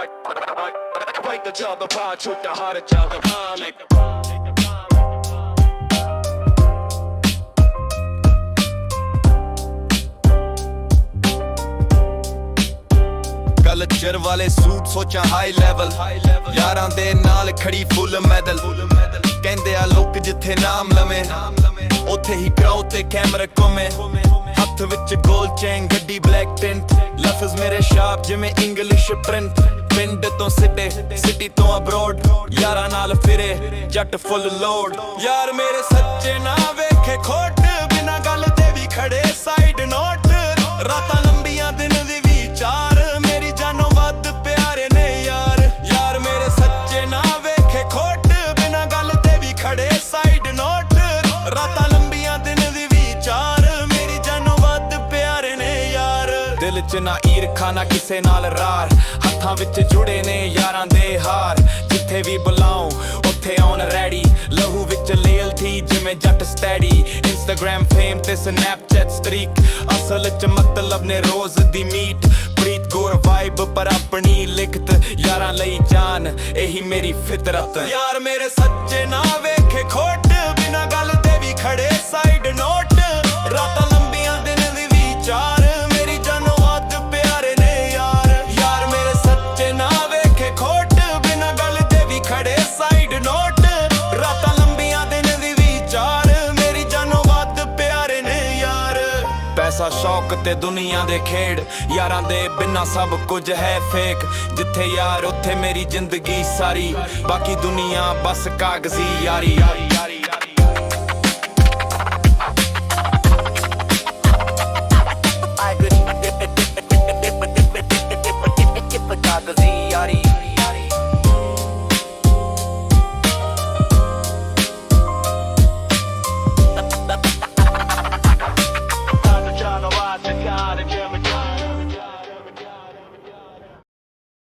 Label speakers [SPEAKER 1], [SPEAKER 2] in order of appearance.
[SPEAKER 1] Wait the job, the pie, shoot the heart, job, the pie, make the
[SPEAKER 2] culture ਵਾਲੇ suit ਸੋਚਾਂ high level ਯਾਰਾਂ ਦੇ ਨਾਲ ਖੜੀ ਫੁੱਲ ਮੈਡਲ ਕਹਿੰਦੇ ਆ ਲੋਕ ਜਿੱਥੇ ਨਾਮ ਲਵੇਂ। ਉੱਥੇ ਹੀ ਕਰਾਉ ਤੇ ਕੈਮਰਾ ਘੁੰਮੇ। ਹੱਥ ਵਿੱਚ ਗੋਲ ਚੈਨ ਗੱਡੀ ਬਲੈਕ ਟਿੰਟ ਲਫ਼ਜ਼ ਮੇਰੇ ਸ਼ਾਪ ਜਿਵੇਂ ਇੰਗਲਿਸ਼ ਪ੍ਰਿੰਟ ਪਿੰਡ ਤੋਂ ਸਿੱਟੇ, ਸਿਟੀ ਤੋਂ ਅਬਰੋਡ ਯਾਰਾਂ ਨਾਲ ਫਿਰੇ, ਜੱਟ ਫੁੱਲ ਲੋਡ ਯਾਰ ਮੇਰੇ ਸੱਚੇ ਨਾ ਵੇਖੇ ਖੋਟ, ਬਿਨਾ ਗੱਲ ਤੇ ਵੀ ਖੜੇ ਸਾਈਡ ਨੋਟ ਰਾਤਾਂ ਲੰਬੀਆਂ ਦਿਨ ਦੀ ਵਿਚਾਰ, ਮੇਰੀ ਜਾਨੋਂ ਵੱਧ ਪਿਆਰੇ ਨੇ ਯਾਰ। ਯਾਰ ਮੇਰੇ ਸੱਚੇ ਨਾ ਵੇਖੇ ਖੋਟ, ਬਿਨਾ ਗੱਲ ਤੇ ਵੀ ਖੜੇ ਸਾਈਡ ਨੋਟ ਰਾਤਾਂ ਦਿਲ ਚ ਨਾ ਈਰਖਾ, ਨਾ ਕਿਸੇ ਨਾਲ ਰਾਰ। ਹੱਥਾਂ ਵਿੱਚ ਜੁੜੇ ਨੇ ਯਾਰਾਂ ਦੇ ਹਾਰ। ਜਿੱਥੇ ਵੀ ਬੁਲਾਉ, ਉੱਥੇ ਆਉਣ ਰੈਡੀ। ਲਹੂ ਵਿੱਚ ਲੇਅਲਟੀ ਜਿਵੇਂ ਜੱਟ ਸਟੈਡੀ। ਇੰਸਟਾਗ੍ਰam ਫੇਮ ਤੇ ਸਨੈਪਚੈਟ ਸਟ੍ਰੀਕ ਅਸਲ ਚ ਮਤਲਬ ਨੇ ਰੋਜ਼ ਦੀ ਮੀਟ। ਪ੍ਰੀਤ ਗੋਰ ਵਾਈਬ ਪਰ ਆਪਣੀ ਲਿਖਤ ਯਾਰਾਂ ਲਈ ਜਾਨ। ਇਹੀ ਮੇਰੀ ਫਿਤਰਤ ਯਾਰ ਮੇਰੇ ਸੱਚੇ ਨਾ ਵੇਖੇ, ਖੋਟ ਬਿਨਾ ਗੱਲ ਤੇ ਵੀ ਖੜੇ ਸ਼ੌਕ ਤੇ ਦੁਨੀਆ ਦੇ ਖੇਡ। ਯਾਰਾਂ ਦੇ ਬਿਨਾ ਸਭ ਕੁਝ ਹੈ ਫੇਕ ਜਿੱਥੇ ਯਾਰ, ਉੱਥੇ ਮੇਰੀ ਜ਼ਿੰਦਗੀ ਸਾਰੀ। ਬਾਕੀ ਦੁਨੀਆ ਬਸ ਕਾਗਜ਼ੀ ਯਾਰੀ।